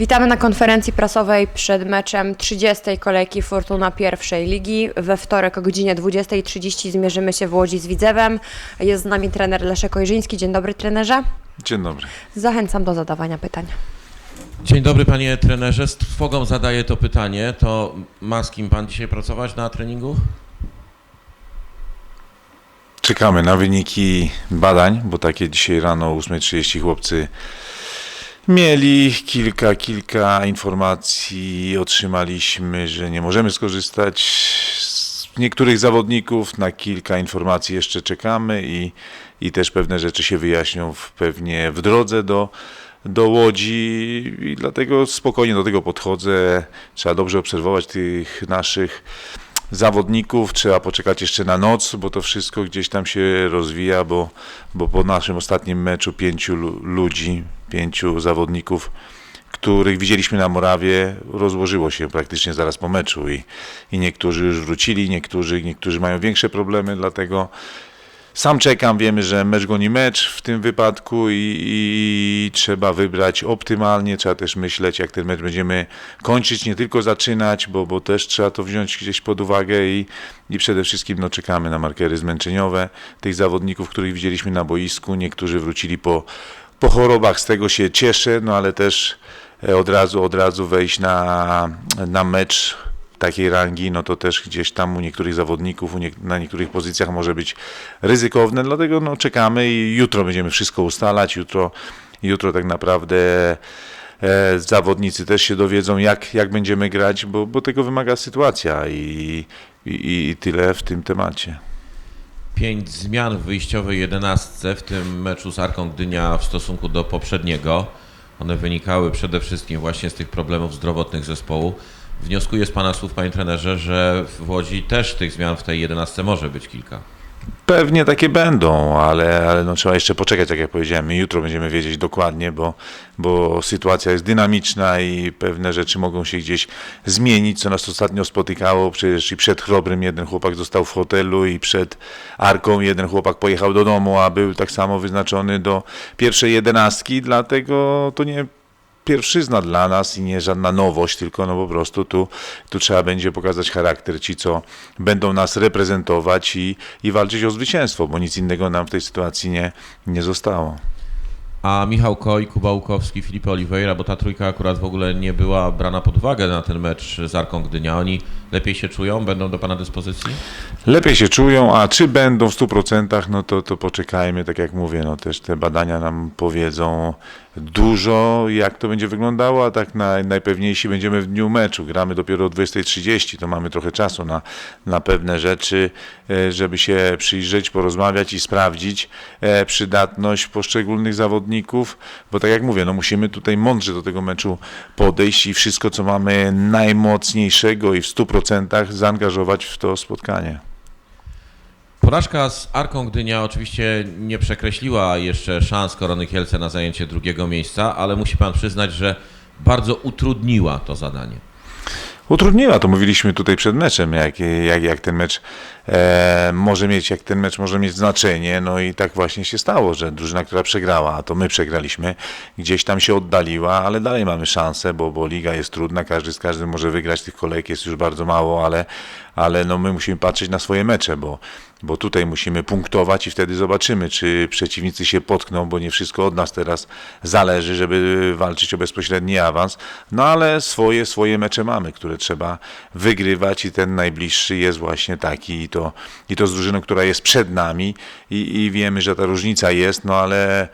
Witamy na konferencji prasowej przed meczem 30. kolejki Fortuna pierwszej ligi. We wtorek o godzinie 20.30 zmierzymy się w Łodzi z Widzewem. Jest z nami trener Leszek Ojrzyński. Dzień dobry trenerze. Dzień dobry. Zachęcam do zadawania pytań. Dzień dobry panie trenerze. Z trwogą zadaję to pytanie. To ma z kim pan dzisiaj pracować na treningu? Czekamy na wyniki badań, bo takie dzisiaj rano o 8.30 chłopcy mieli. Kilka, kilka informacji otrzymaliśmy, że nie możemy skorzystać z niektórych zawodników. Na kilka informacji jeszcze czekamy i, i też pewne rzeczy się wyjaśnią w, pewnie w drodze do, do Łodzi i dlatego spokojnie do tego podchodzę. Trzeba dobrze obserwować tych naszych zawodników, trzeba poczekać jeszcze na noc, bo to wszystko gdzieś tam się rozwija, bo, bo po naszym ostatnim meczu pięciu lu- ludzi, pięciu zawodników, których widzieliśmy na Morawie, rozłożyło się praktycznie zaraz po meczu i, i niektórzy już wrócili, niektórzy, niektórzy mają większe problemy, dlatego sam czekam, wiemy, że mecz goni mecz w tym wypadku i, i trzeba wybrać optymalnie, trzeba też myśleć, jak ten mecz będziemy kończyć, nie tylko zaczynać, bo, bo też trzeba to wziąć gdzieś pod uwagę i, i przede wszystkim no, czekamy na markery zmęczeniowe tych zawodników, których widzieliśmy na boisku. Niektórzy wrócili po, po chorobach, z tego się cieszę, no ale też e, od razu, od razu wejść na, na mecz takiej rangi, no to też gdzieś tam u niektórych zawodników, u nie, na niektórych pozycjach może być ryzykowne, dlatego no czekamy i jutro będziemy wszystko ustalać, jutro, jutro tak naprawdę e, zawodnicy też się dowiedzą, jak, jak będziemy grać, bo, bo tego wymaga sytuacja i, i, i tyle w tym temacie. Pięć zmian w wyjściowej jedenastce w tym meczu z Arką Gdynia w stosunku do poprzedniego. One wynikały przede wszystkim właśnie z tych problemów zdrowotnych zespołu. Wnioskuję z Pana słów, Panie trenerze, że w Łodzi też tych zmian w tej jedenastce może być kilka. Pewnie takie będą, ale, ale no trzeba jeszcze poczekać, tak jak powiedziałem. I jutro będziemy wiedzieć dokładnie, bo, bo sytuacja jest dynamiczna i pewne rzeczy mogą się gdzieś zmienić, co nas ostatnio spotykało. Przecież i przed Chrobrym jeden chłopak został w hotelu i przed Arką jeden chłopak pojechał do domu, a był tak samo wyznaczony do pierwszej jedenastki, dlatego to nie pierwszyzna dla nas i nie żadna nowość, tylko no po prostu tu, tu trzeba będzie pokazać charakter ci, co będą nas reprezentować i, i walczyć o zwycięstwo, bo nic innego nam w tej sytuacji nie, nie zostało. A Michał Koj, Kuba Łukowski, Filip Oliveira, bo ta trójka akurat w ogóle nie była brana pod uwagę na ten mecz z Arką Gdynia. Oni lepiej się czują, będą do Pana dyspozycji? Lepiej się czują, a czy będą w 100%, no to, to poczekajmy, tak jak mówię, no też te badania nam powiedzą dużo, jak to będzie wyglądało, a tak naj, najpewniejsi będziemy w dniu meczu. Gramy dopiero o 20.30, to mamy trochę czasu na, na pewne rzeczy, e, żeby się przyjrzeć, porozmawiać i sprawdzić e, przydatność poszczególnych zawodników, bo tak jak mówię, no musimy tutaj mądrze do tego meczu podejść i wszystko, co mamy najmocniejszego i w 100% zaangażować w to spotkanie. Porażka z Arką Gdynia oczywiście nie przekreśliła jeszcze szans Korony Kielce na zajęcie drugiego miejsca, ale musi Pan przyznać, że bardzo utrudniła to zadanie. Utrudniła, to mówiliśmy tutaj przed meczem, jak, jak, jak ten mecz e, może mieć, jak ten mecz może mieć znaczenie, no i tak właśnie się stało, że drużyna, która przegrała, a to my przegraliśmy, gdzieś tam się oddaliła, ale dalej mamy szansę, bo, bo liga jest trudna, każdy z każdym może wygrać, tych kolejek jest już bardzo mało, ale, ale no my musimy patrzeć na swoje mecze, bo, bo tutaj musimy punktować i wtedy zobaczymy, czy przeciwnicy się potkną, bo nie wszystko od nas teraz zależy, żeby walczyć o bezpośredni awans. No ale swoje, swoje mecze mamy, które trzeba wygrywać i ten najbliższy jest właśnie taki i to, i to z drużyną, która jest przed nami i, i wiemy, że ta różnica jest, no ale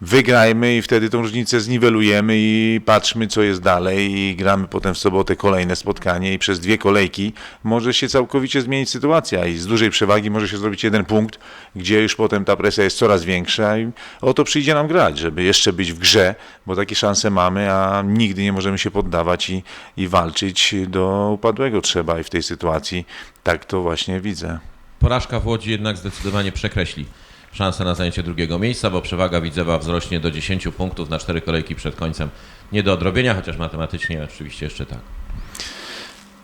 wygrajmy i wtedy tą różnicę zniwelujemy i patrzmy, co jest dalej i gramy potem w sobotę kolejne spotkanie i przez dwie kolejki może się całkowicie zmienić sytuacja i z dużej przewagi może się zrobić jeden punkt, gdzie już potem ta presja jest coraz większa i o to przyjdzie nam grać, żeby jeszcze być w grze, bo takie szanse mamy, a nigdy nie możemy się poddawać i, i walczyć do upadłego trzeba i w tej sytuacji tak to właśnie widzę. Porażka w Łodzi jednak zdecydowanie przekreśli szansę na zajęcie drugiego miejsca, bo przewaga Widzewa wzrośnie do 10 punktów na cztery kolejki przed końcem. Nie do odrobienia, chociaż matematycznie oczywiście jeszcze tak.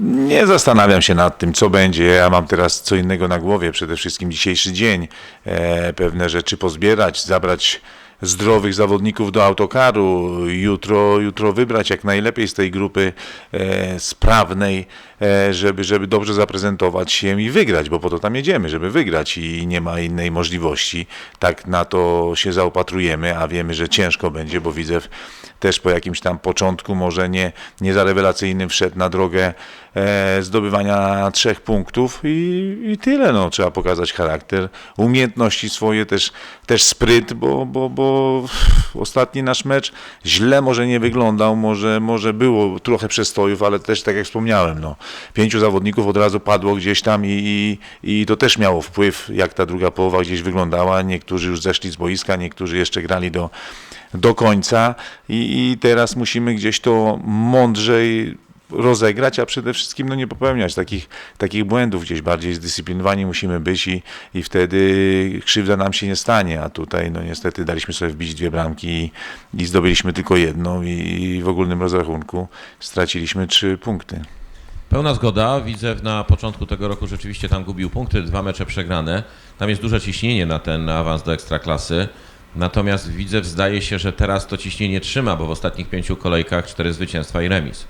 Nie zastanawiam się nad tym, co będzie. Ja mam teraz co innego na głowie, przede wszystkim dzisiejszy dzień. E, pewne rzeczy pozbierać, zabrać zdrowych zawodników do autokaru, jutro, jutro wybrać jak najlepiej z tej grupy e, sprawnej, żeby, żeby dobrze zaprezentować się i wygrać, bo po to tam jedziemy, żeby wygrać i nie ma innej możliwości. Tak na to się zaopatrujemy, a wiemy, że ciężko będzie, bo Widzew też po jakimś tam początku może nie, nie za rewelacyjnym wszedł na drogę e, zdobywania trzech punktów i, i tyle. No, trzeba pokazać charakter, umiejętności swoje, też, też spryt, bo, bo, bo ostatni nasz mecz źle może nie wyglądał, może, może było trochę przestojów, ale też tak jak wspomniałem, no, pięciu zawodników od razu padło gdzieś tam i, i, i to też miało wpływ, jak ta druga połowa gdzieś wyglądała. Niektórzy już zeszli z boiska, niektórzy jeszcze grali do, do końca i, i teraz musimy gdzieś to mądrzej rozegrać, a przede wszystkim no, nie popełniać takich, takich błędów, gdzieś bardziej zdyscyplinowani musimy być i, i wtedy krzywda nam się nie stanie, a tutaj no niestety daliśmy sobie wbić dwie bramki i, i zdobyliśmy tylko jedną i w ogólnym rozrachunku straciliśmy trzy punkty. Pełna zgoda. Widzew na początku tego roku rzeczywiście tam gubił punkty, dwa mecze przegrane. Tam jest duże ciśnienie na ten awans do ekstraklasy. Natomiast Widzew zdaje się, że teraz to ciśnienie trzyma, bo w ostatnich pięciu kolejkach cztery zwycięstwa i remis.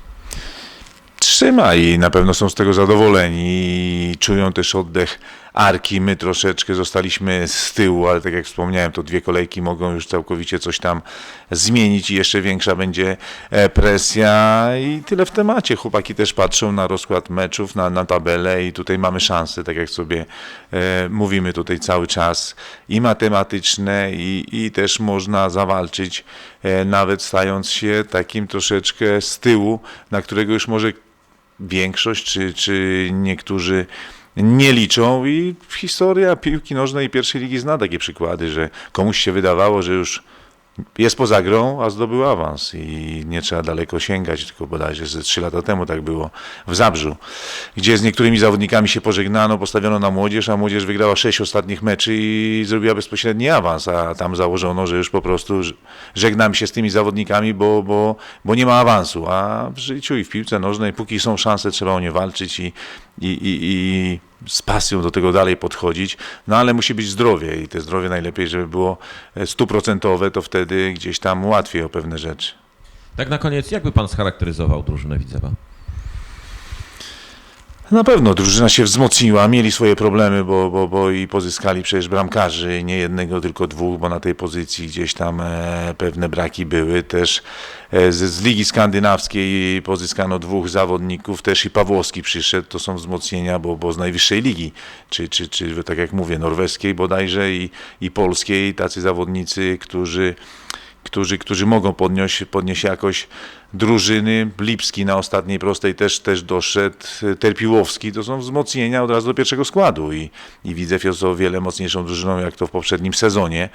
Trzyma i na pewno są z tego zadowoleni i czują też oddech Arki. My troszeczkę zostaliśmy z tyłu, ale tak jak wspomniałem, to dwie kolejki mogą już całkowicie coś tam zmienić i jeszcze większa będzie e, presja i tyle w temacie. Chłopaki też patrzą na rozkład meczów, na, na tabelę i tutaj mamy szanse, tak jak sobie e, mówimy tutaj cały czas i matematyczne i, i też można zawalczyć, e, nawet stając się takim troszeczkę z tyłu, na którego już może większość, czy, czy niektórzy nie liczą. I historia piłki nożnej i pierwszej ligi zna takie przykłady, że komuś się wydawało, że już jest poza grą, a zdobył awans i nie trzeba daleko sięgać, tylko bodajże ze trzy lata temu tak było w Zabrzu, gdzie z niektórymi zawodnikami się pożegnano, postawiono na młodzież, a młodzież wygrała sześć ostatnich meczy i zrobiła bezpośredni awans, a tam założono, że już po prostu ż- żegnamy się z tymi zawodnikami, bo, bo, bo nie ma awansu, a w życiu i w piłce nożnej, póki są szanse, trzeba o nie walczyć i, i, i, i z pasją do tego dalej podchodzić, no ale musi być zdrowie i te zdrowie najlepiej, żeby było e, stuprocentowe, to wtedy gdzieś tam łatwiej o pewne rzeczy. Tak na koniec, jakby pan scharakteryzował drużynę Widzewa? Na pewno drużyna się wzmocniła, mieli swoje problemy, bo, bo, bo i pozyskali przecież bramkarzy, nie jednego, tylko dwóch, bo na tej pozycji gdzieś tam e, pewne braki były. Też e, z, z Ligi Skandynawskiej pozyskano dwóch zawodników, też i Pawłowski przyszedł, to są wzmocnienia, bo, bo z najwyższej ligi, czy, czy, czy tak jak mówię, norweskiej bodajże i, i polskiej, tacy zawodnicy, którzy którzy, którzy mogą podnieść, podnieść jakoś drużyny. Lipski na ostatniej prostej też, też doszedł, Terpiłowski, to są wzmocnienia od razu do pierwszego składu i, i Widzew jest o wiele mocniejszą drużyną jak to w poprzednim sezonie.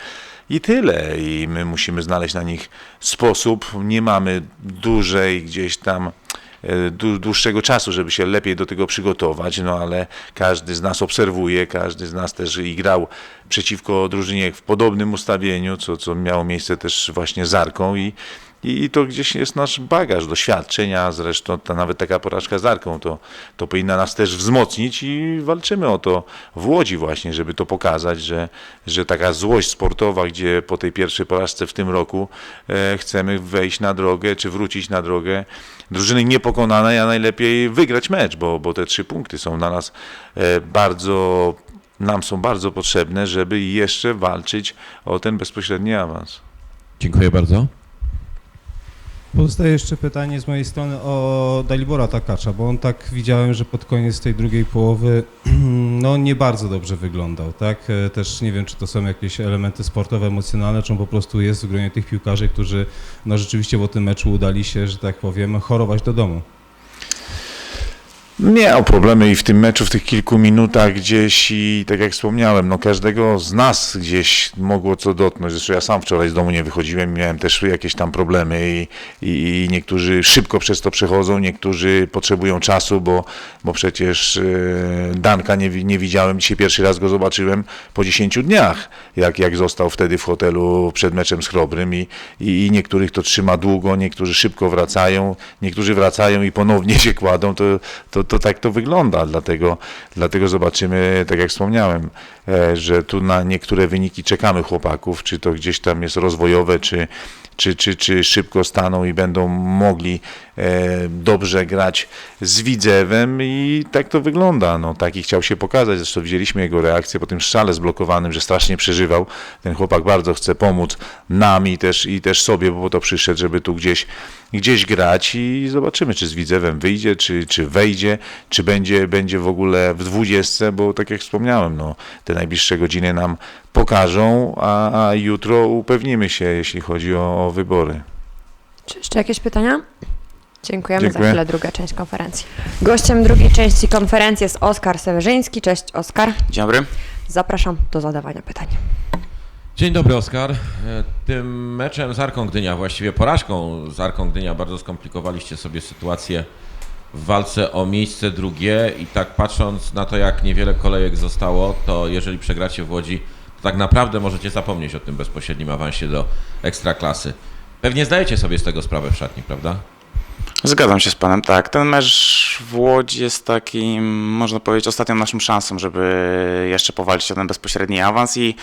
I tyle. I my musimy znaleźć na nich sposób. Nie mamy dużej gdzieś tam dłuższego czasu, żeby się lepiej do tego przygotować, no ale każdy z nas obserwuje, każdy z nas też i grał przeciwko drużynie w podobnym ustawieniu, co, co miało miejsce też właśnie z Arką i, i to gdzieś jest nasz bagaż doświadczenia, zresztą ta, nawet taka porażka z Arką to, to powinna nas też wzmocnić i walczymy o to w Łodzi właśnie, żeby to pokazać, że, że taka złość sportowa, gdzie po tej pierwszej porażce w tym roku e, chcemy wejść na drogę, czy wrócić na drogę drużyny niepokonanej, a najlepiej wygrać mecz, bo, bo te trzy punkty są dla nas e, bardzo, nam są bardzo potrzebne, żeby jeszcze walczyć o ten bezpośredni awans. Dziękuję bardzo. Pozostaje jeszcze pytanie z mojej strony o Dalibora Takacza, bo on tak widziałem, że pod koniec tej drugiej połowy no nie bardzo dobrze wyglądał, tak? E, Też nie wiem, czy to są jakieś elementy sportowe, emocjonalne, czy on po prostu jest w gronie tych piłkarzy, którzy no rzeczywiście po tym meczu udali się, że tak powiem, chorować do domu. Miał problemy i w tym meczu, w tych kilku minutach gdzieś i tak jak wspomniałem, no każdego z nas gdzieś mogło co dotknąć. Zresztą ja sam wczoraj z domu nie wychodziłem, miałem też jakieś tam problemy i, i, i niektórzy szybko przez to przechodzą, niektórzy potrzebują czasu, bo, bo przecież e, Danka nie, nie widziałem, dzisiaj pierwszy raz go zobaczyłem po 10 dniach, jak, jak został wtedy w hotelu przed meczem z Chrobrym i, i, i niektórych to trzyma długo, niektórzy szybko wracają, niektórzy wracają i ponownie się kładą, to, to, to tak to wygląda, dlatego, dlatego zobaczymy, tak jak wspomniałem, e, że tu na niektóre wyniki czekamy chłopaków, czy to gdzieś tam jest rozwojowe, czy, czy, czy, czy szybko staną i będą mogli dobrze grać z Widzewem i tak to wygląda. No, taki chciał się pokazać, zresztą widzieliśmy jego reakcję po tym strzale zblokowanym, że strasznie przeżywał. Ten chłopak bardzo chce pomóc nam i też, i też sobie, bo po to przyszedł, żeby tu gdzieś, gdzieś grać i zobaczymy, czy z Widzewem wyjdzie, czy, czy wejdzie, czy będzie, będzie w ogóle w dwudziestce, bo tak jak wspomniałem, no, te najbliższe godziny nam pokażą, a, a jutro upewnimy się, jeśli chodzi o, o wybory. Czy jeszcze jakieś pytania? Dziękujemy Dziękuję. za chwilę, druga część konferencji. Gościem drugiej części konferencji jest Oskar Sewerzyński. Cześć Oskar. Dzień dobry. Zapraszam do zadawania pytań. Dzień dobry, Oskar. E, Tym meczem z Arką Gdynia, właściwie porażką z Arką Gdynia, bardzo skomplikowaliście sobie sytuację w walce o miejsce drugie i tak patrząc na to, jak niewiele kolejek zostało, to jeżeli przegracie w Łodzi, to tak naprawdę możecie zapomnieć o tym bezpośrednim awansie do Ekstraklasy. Pewnie zdajecie sobie z tego sprawę w szatni, prawda? Zgadzam się z panem, tak. Ten mecz w Łodzi jest takim, można powiedzieć, ostatnią naszą szansą, żeby jeszcze powalczyć o ten bezpośredni awans i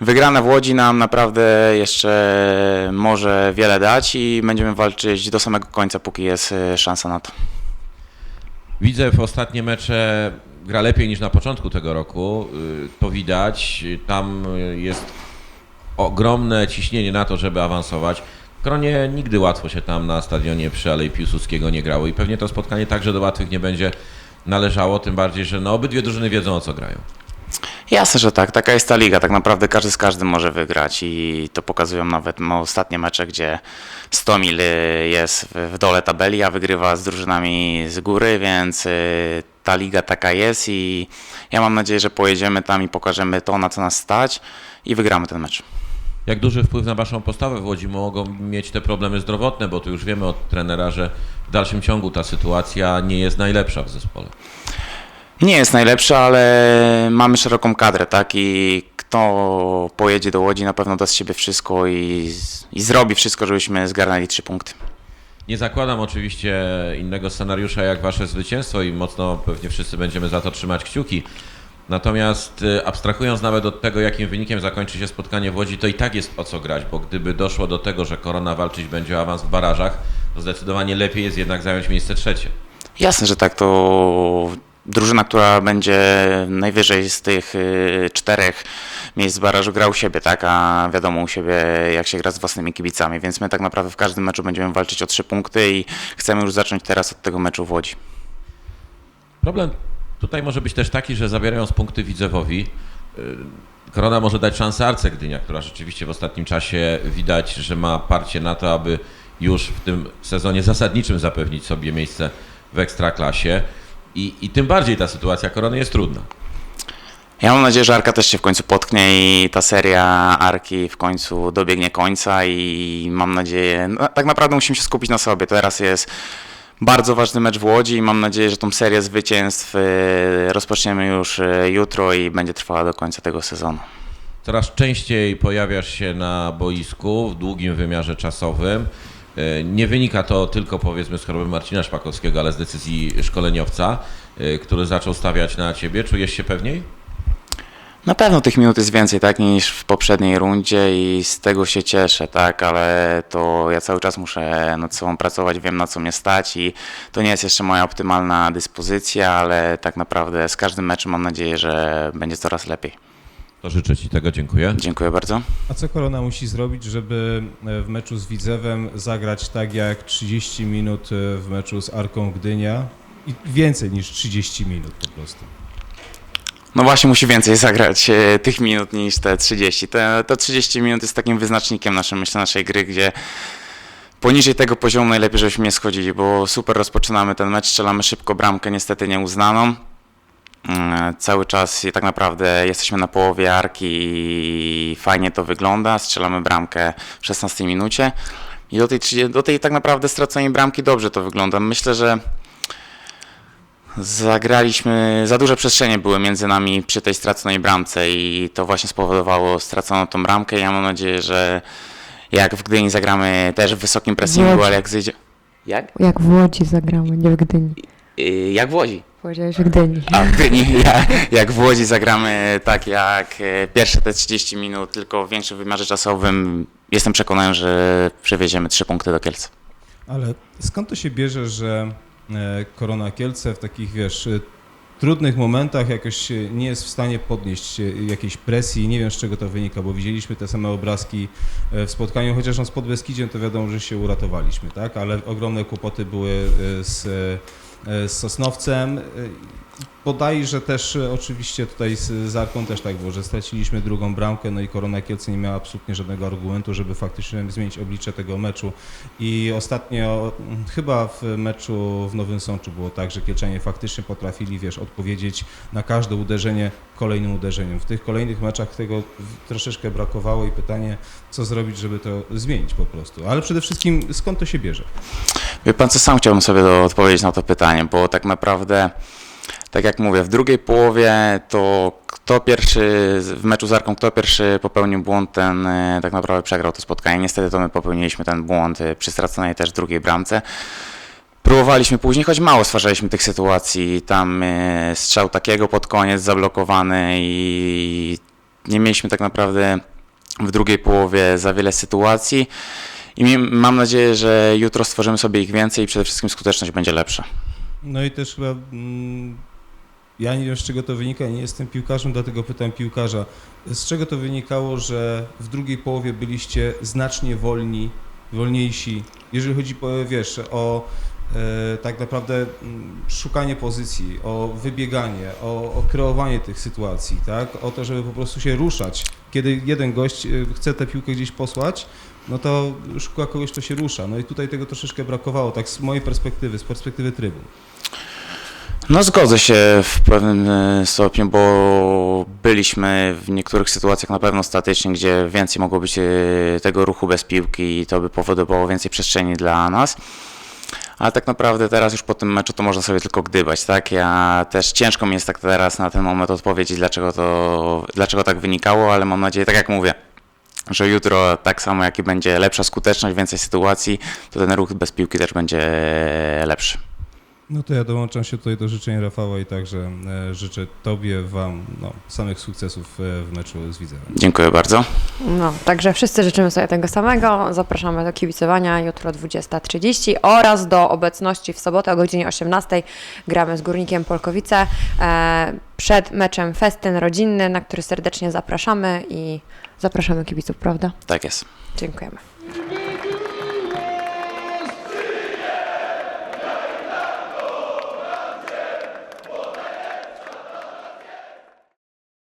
wygrana w Łodzi nam naprawdę jeszcze może wiele dać i będziemy walczyć do samego końca, póki jest e, szansa na to. Widzę w ostatnie mecze gra lepiej niż na początku tego roku. Y, To widać. Tam y, jest ogromne ciśnienie na to, żeby awansować. Kronie nigdy łatwo się tam na stadionie przy Alei Piłsudskiego nie grało i pewnie to spotkanie także do łatwych nie będzie należało, tym bardziej, że no obydwie drużyny wiedzą o co grają. Jasne, że tak. Taka jest ta liga. Tak naprawdę każdy z każdym może wygrać i to pokazują nawet no, ostatnie mecze, gdzie Stomil y, jest w- dole tabeli, a wygrywa z drużynami z góry, więc y, ta liga taka jest i ja mam nadzieję, że pojedziemy tam i pokażemy to, na co nas stać i wygramy ten mecz. Jak duży wpływ na waszą postawę w Łodzi mogą mieć te problemy zdrowotne, bo tu już wiemy od trenera, że w dalszym ciągu ta sytuacja nie jest najlepsza w zespole. Nie jest najlepsza, ale mamy szeroką kadrę, tak? I kto pojedzie do Łodzi, na pewno da z siebie wszystko i, i zrobi wszystko, żebyśmy zgarnęli trzy punkty. Nie zakładam oczywiście innego scenariusza jak wasze zwycięstwo i mocno pewnie wszyscy będziemy za to trzymać kciuki. Natomiast y, abstrahując nawet od tego, jakim wynikiem zakończy się spotkanie w Łodzi, to i tak jest o co grać, bo gdyby doszło do tego, że Korona walczyć będzie o awans w barażach, to zdecydowanie lepiej jest jednak zająć miejsce trzecie. Jasne, że tak. To drużyna, która będzie najwyżej z tych y, czterech miejsc barażu gra u siebie, tak? A wiadomo u siebie, jak się gra z własnymi kibicami, więc my tak naprawdę w każdym meczu będziemy walczyć o trzy punkty i chcemy już zacząć teraz od tego meczu w Łodzi. Problem tutaj może być też taki, że zabierając punkty Widzewowi, y, Korona może dać szansę Arce Gdynia, która rzeczywiście w ostatnim czasie widać, że ma parcie na to, aby już w tym sezonie zasadniczym zapewnić sobie miejsce w Ekstraklasie. I, I tym bardziej ta sytuacja Korony jest trudna. Ja mam nadzieję, że Arka też się w końcu potknie i ta seria Arki w końcu dobiegnie końca i mam nadzieję, no, tak naprawdę musimy się skupić na sobie. Teraz jest bardzo ważny mecz w Łodzi i mam nadzieję, że tą serię zwycięstw y, rozpoczniemy już y, jutro i będzie trwała do końca tego sezonu. Coraz częściej pojawiasz się na boisku w długim wymiarze czasowym. Y, Nie wynika to tylko powiedzmy z choroby Marcina Szpakowskiego, ale z decyzji szkoleniowca, który zaczął stawiać na ciebie. Czujesz się pewniej? Na pewno tych minut jest więcej, tak, niż w poprzedniej rundzie i z tego się cieszę, tak, ale to ja cały czas muszę nad sobą pracować, wiem na co mnie stać i to nie jest jeszcze moja optymalna dyspozycja, ale tak naprawdę z każdym meczem mam nadzieję, że będzie coraz lepiej. To życzę Ci tego, dziękuję. Dziękuję bardzo. A co Korona musi zrobić, żeby e, w meczu z Widzewem zagrać tak jak 30 minut e, w meczu z Arką Gdynia i więcej niż 30 minut po prostu? No właśnie musi więcej zagrać e, tych minut niż te 30. Te, te 30 minut jest takim wyznacznikiem naszym, myślę, naszej gry, gdzie poniżej tego poziomu najlepiej, żebyśmy nie schodzili, bo super rozpoczynamy ten mecz, strzelamy szybko bramkę, niestety nieuznaną. Mm, Cały czas i tak naprawdę jesteśmy na połowie arki i fajnie to wygląda. Strzelamy bramkę w 16 minucie i do tej, 30 do tej tak naprawdę straconej bramki dobrze to wygląda. Myślę, że zagraliśmy, za duże przestrzenie były między nami przy tej straconej bramce i to właśnie spowodowało straconą tą bramkę. Ja mam nadzieję, że jak w Gdyni zagramy też w wysokim pressingu, Łodzi. ale jak zejdzie... Jak? Jak w Łodzi zagramy, nie w Gdyni. Y, Jak w Łodzi. Powiedziałeś w Gdyni. A w Gdyni, ja, jak w Łodzi zagramy tak jak e, pierwsze te 30 minut, tylko w większym wymiarze czasowym, jestem przekonany, że przewieziemy 3 punkty do Kielc. Ale skąd to się bierze, że Korona Kielce w takich, wiesz, e, trudnych momentach jakoś e, nie jest w stanie podnieść e, jakiejś presji? Nie wiem, z czego to wynika, bo widzieliśmy te same obrazki e, w spotkaniu, chociaż no z Podbeskidziem to wiadomo, że się uratowaliśmy, tak? Ale ogromne kłopoty były e, z, e, z Sosnowcem. Bodajże też e, oczywiście tutaj z Arką też tak było, że straciliśmy drugą bramkę, no i Korona Kielce nie miała absolutnie żadnego argumentu, żeby faktycznie zmienić oblicze tego meczu. I ostatnio chyba w meczu w Nowym Sączu było tak, że Kielczanie faktycznie potrafili, wiesz, odpowiedzieć na każde uderzenie kolejnym uderzeniem. W tych kolejnych meczach tego troszeczkę brakowało i pytanie, co zrobić, żeby to zmienić po prostu. Ale przede wszystkim skąd to się bierze? Wie pan co, sam chciałbym sobie odpowiedzieć na to pytanie, bo tak naprawdę, tak jak mówię, w drugiej połowie to kto pierwszy w meczu z Arką, kto pierwszy popełnił błąd, ten e, tak naprawdę przegrał to spotkanie. Niestety to my popełniliśmy ten błąd e, przy straconej też drugiej bramce. Próbowaliśmy później, choć mało stwarzaliśmy tych sytuacji. Tam e, strzał takiego pod koniec zablokowany i nie mieliśmy tak naprawdę w drugiej połowie za wiele sytuacji. I mam nadzieję, że jutro stworzymy sobie ich więcej i przede wszystkim skuteczność będzie lepsza. No i też chyba mm, ja nie wiem z czego to wynika, nie jestem piłkarzem, dlatego pytam piłkarza. Z czego to wynikało, że w drugiej połowie byliście znacznie wolni, wolniejsi, jeżeli chodzi, wiesz, o e, tak naprawdę mm, szukanie pozycji, o wybieganie, o, o kreowanie tych sytuacji, tak? O to, żeby po prostu się ruszać. Kiedy jeden gość e, chce tę piłkę gdzieś posłać, no to szuka kogoś, kto się rusza. No i tutaj tego troszeczkę brakowało, tak z mojej perspektywy, z perspektywy trybun. No zgodzę się w pewnym e, stopniu, bo byliśmy w niektórych sytuacjach na pewno statycznie, gdzie więcej mogło być e, tego ruchu bez piłki i to by powodowało więcej przestrzeni dla nas. Ale tak naprawdę teraz już po tym meczu to można sobie tylko gdybać, tak? Ja też ciężko mi jest tak teraz na ten moment odpowiedzieć, dlaczego to, dlaczego tak wynikało, ale mam nadzieję, tak jak mówię, że jutro tak samo jak i będzie lepsza skuteczność, więcej sytuacji, to ten ruch bez piłki też będzie lepszy. No to ja dołączam się tutaj do życzeń Rafała i także e, życzę Tobie, Wam no, samych sukcesów e, w meczu z Widzewem. Dziękuję bardzo. No, także wszyscy życzymy sobie tego samego. Zapraszamy do kibicowania jutro 20.30 oraz do obecności w sobotę o godzinie 18.00 gramy z Górnikiem Polkowice e, przed meczem Festyn Rodzinny, na który serdecznie zapraszamy i zapraszamy kibiców, prawda? Tak jest. Dziękujemy.